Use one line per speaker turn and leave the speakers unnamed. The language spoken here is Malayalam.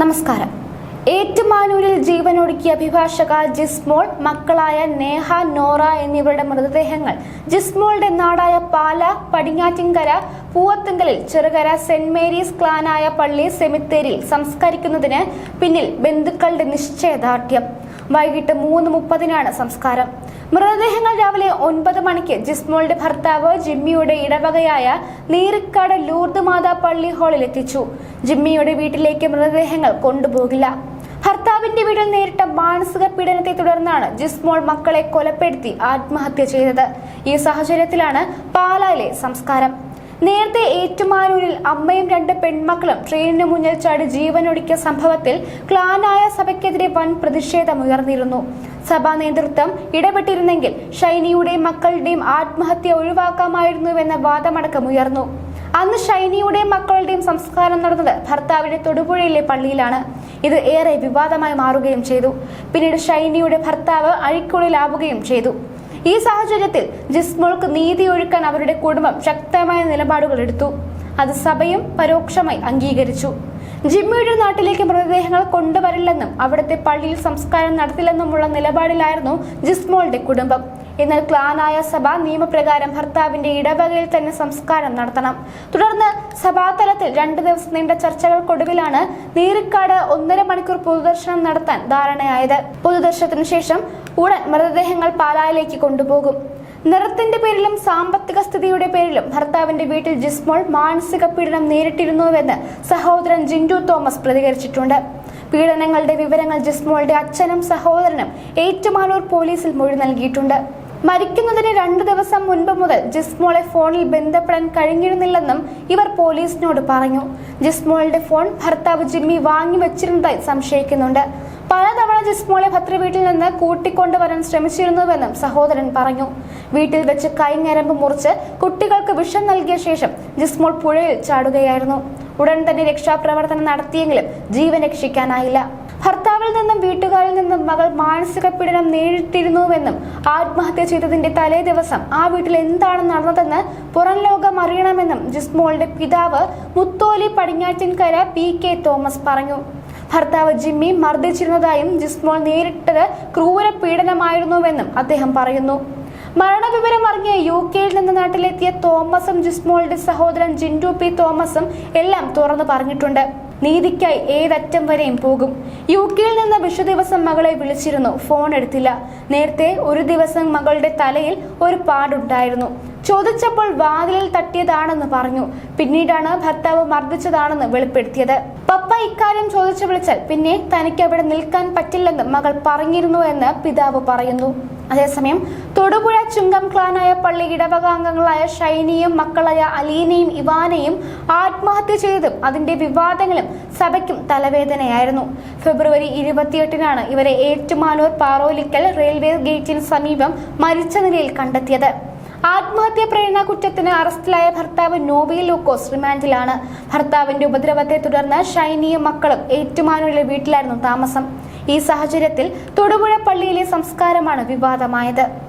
നമസ്കാരം. ഏറ്റുമാനൂരിൽ ജീവനൊടുക്കിയ അഭിഭാഷക ജിസ്മോൾ മക്കളായ നേഹ നോറ എന്നിവരുടെ മൃതദേഹങ്ങൾ ജിസ്മോളുടെ നാടായ പാല പടിഞ്ഞാറ്റിൻകര പൂവത്തുങ്കലിൽ ചെറുകര സെന്റ് മേരീസ് ക്ലാനായ പള്ളി സെമിത്തേരിയിൽ സംസ്കരിക്കുന്നതിന് പിന്നിൽ ബന്ധുക്കളുടെ നിശ്ചയദാർഢ്യം. വൈകിട്ട് മൂന്ന് മുപ്പതിനാണ് സംസ്കാരം. മൃതദേഹങ്ങൾ രാവിലെ ഒൻപത് മണിക്ക് ജിസ്മോളുടെ ഭർത്താവ് ജിമ്മിയുടെ ഇടവകയായ നീറിക്കാട് ലൂർദ് മാതാ പള്ളി ഹാളിൽ എത്തിച്ചു. ജിമ്മിയുടെ വീട്ടിലേക്ക് മൃതദേഹങ്ങൾ കൊണ്ടുപോകില്ല. ഭർത്താവിന്റെ വീട്ടിൽ നേരിട്ട മാനസിക പീഡനത്തെ തുടർന്നാണ് ജിസ്മോൾ മക്കളെ കൊലപ്പെടുത്തി ആത്മഹത്യ ചെയ്തത്. ഈ സാഹചര്യത്തിലാണ് പാലായിലെ സംസ്കാരം. നേരത്തെ ഏറ്റുമാനൂരിൽ അമ്മയും രണ്ട് പെൺമക്കളും ട്രെയിനിന് മുന്നിൽ ചാടി ജീവനൊടുക്കിയ സംഭവത്തിൽ ക്ലാനായ സഭയ്ക്കെതിരെ വൻ പ്രതിഷേധമുയർന്നിരുന്നു സഭാ നേതൃത്വം ഇടപെട്ടിരുന്നെങ്കിൽ ഷൈനിയുടെയും മക്കളുടെയും ആത്മഹത്യ ഒഴിവാക്കാമായിരുന്നുവെന്ന വാദമടക്കമുയർന്നു അന്ന് ഷൈനിയുടെയും മക്കളുടെയും സംസ്കാരം നടന്നത് ഭർത്താവിന്റെ തൊടുപുഴയിലെ പള്ളിയിലാണ്. ഇത് ഏറെ വിവാദമായി മാറുകയും ചെയ്തു. പിന്നീട് ഷൈനിയുടെ ഭർത്താവ് അഴിക്കുള്ളിലാവുകയും ചെയ്തു. ഈ സാഹചര്യത്തിൽ ജിസ്മോൾക്ക് നീതി ഒഴുക്കാൻ അവരുടെ കുടുംബം ശക്തമായ നിലപാടുകൾ എടുത്തു. അത് സഭയും പരോക്ഷമായി അംഗീകരിച്ചു. ജിമ്മിയുടെ നാട്ടിലേക്ക് മൃതദേഹങ്ങൾ കൊണ്ടുവരില്ലെന്നും അവിടുത്തെ പള്ളിയിൽ സംസ്കാരം നടത്തില്ലെന്നുമുള്ള നിലപാടിലായിരുന്നു ജിസ്മോളുടെ കുടുംബം. എന്നാൽ ക്ലാനായ സഭ നിയമപ്രകാരം ഭർത്താവിന്റെ ഇടവകയിൽ തന്നെ സംസ്കാരം നടത്തണം. തുടർന്ന് സഭാതലത്തിൽ രണ്ടു ദിവസം നീണ്ട ചർച്ചകൾക്കൊടുവിലാണ് നീരിക്കാട് ഒന്നര മണിക്കൂർ പൊതുദർശനം നടത്താൻ ധാരണയായത്. പൊതുദർശനത്തിനു ശേഷം ഉടൻ മൃതദേഹങ്ങൾ പാലായിലേക്ക് കൊണ്ടുപോകും. നിറത്തിന്റെ പേരിലും സാമ്പത്തിക സ്ഥിതിയുടെ പേരിലും ഭർത്താവിന്റെ വീട്ടിൽ ജിസ്മോൾ മാനസിക പീഡനം നേരിട്ടിരുന്നുവെന്ന് സഹോദരൻ ജിൻഡു തോമസ് പ്രതികരിച്ചിട്ടുണ്ട്. പീഡനങ്ങളുടെ വിവരങ്ങൾ ജിസ്മോളുടെ അച്ഛനും സഹോദരനും ഏറ്റുമാനൂർ പോലീസിൽ മൊഴി നൽകിയിട്ടുണ്ട്. മരിക്കുന്നതിന് രണ്ടു ദിവസം മുൻപ് മുതൽ ജിസ്മോളെ ഫോണിൽ ബന്ധപ്പെടാൻ കഴിഞ്ഞിരുന്നില്ലെന്നും ഇവർ പോലീസിനോട് പറഞ്ഞു. ജിസ്മോളുടെ ഫോൺ ഭർത്താവ് ജിമ്മി വാങ്ങി വെച്ചിരുന്നതായി സംശയിക്കുന്നുണ്ട്. പലതവണ ജിസ്മോളെ ഭദ്രവീട്ടിൽ നിന്ന് കൂട്ടിക്കൊണ്ടുവരാൻ ശ്രമിച്ചിരുന്നുവെന്നും സഹോദരൻ പറഞ്ഞു. വീട്ടിൽ വെച്ച് കൈഞ്ഞരമ്പ് മുറിച്ച് കുട്ടികൾക്ക് വിഷം നൽകിയ ശേഷം ജിസ്മോൾ പുഴയിൽ ചാടുകയായിരുന്നു. ഉടൻ തന്നെ രക്ഷാപ്രവർത്തനം നടത്തിയെങ്കിലും ജീവൻ രക്ഷിക്കാനായില്ല. ഭർത്താവിൽ നിന്നും വീട്ടുകാരിൽ നിന്നും മകൾ മാനസിക പീഡനം നേരിട്ടിരുന്നുവെന്നും ആത്മഹത്യ ചെയ്തതിന്റെ തലേ ദിവസം ആ വീട്ടിൽ എന്താണ് നടന്നതെന്ന് പുറം ലോകം അറിയണമെന്നും ജിസ്മോളുടെ പിതാവ് Mutholi Padinjattinkara P K Thomas പറഞ്ഞു. ഭർത്താവ് ജിമ്മി മർദ്ദിച്ചിരുന്നതായും ജിസ്മോൾ നേരിട്ടത് ക്രൂര പീഡനമായിരുന്നുവെന്നും അദ്ദേഹം പറയുന്നു. മരണവിവരം അറിഞ്ഞ യു കെയിൽ നിന്ന് നാട്ടിലെത്തിയ തോമസും ജിസ്മോളുടെ സഹോദരൻ ജിൻഡു പി തോമസും എല്ലാം തുറന്നു പറഞ്ഞിട്ടുണ്ട്. നീതിക്കായി ഏതറ്റം വരെയും പോകും. യു കെയിൽ നിന്ന് വിഷു ദിവസം മകളെ വിളിച്ചിരുന്നു. ഫോൺ എടുത്തില്ല. നേരത്തെ ഒരു ദിവസം മകളുടെ തലയിൽ ഒരു പാടുണ്ടായിരുന്നു. ചോദിച്ചപ്പോൾ വാതിലിൽ തട്ടിയതാണെന്ന് പറഞ്ഞു. പിന്നീടാണ് ഭർത്താവ് മർദ്ദിച്ചതാണെന്ന് വെളിപ്പെടുത്തിയത്. പപ്പ ഇക്കാര്യം ചോദിച്ചു വിളിച്ചാൽ പിന്നെ തനിക്ക് അവിടെ നിൽക്കാൻ പറ്റില്ലെന്ന് മകൾ പറഞ്ഞിരുന്നു എന്ന് പിതാവ് പറയുന്നു. അതേസമയം തൊടുപുഴ ചുങ്കം ക്ലാനായ പള്ളി ഇടവകാംഗങ്ങളായ ഷൈനിയും മക്കളായ അലീനയും ഇവാനയും ആത്മഹത്യ ചെയ്തതും അതിന്റെ വിവാദങ്ങളും സഭയ്ക്കും തലവേദനയായിരുന്നു. ഫെബ്രുവരി ഇരുപത്തിയെട്ടിനാണ് ഇവരെ ഏറ്റുമാനൂർ പാറോലിക്കൽ റെയിൽവേ ഗേറ്റിന് സമീപം മരിച്ച നിലയിൽ കണ്ടെത്തിയത്. ആത്മഹത്യ പ്രേരണ കുറ്റത്തിന് അറസ്റ്റിലായ ഭർത്താവ് നോബി ലൂക്കോസ് റിമാൻഡിലാണ്. ഭർത്താവിന്റെ ഉപദ്രവത്തെ തുടർന്ന് ഷൈനിയും മക്കളും ഏറ്റുമാനൂരിലെ വീട്ടിലായിരുന്നു താമസം. ഈ സാഹചര്യത്തിൽ തൊടുപുഴ പള്ളിയിലെ സംസ്കാരമാണ് വിവാദമായത്.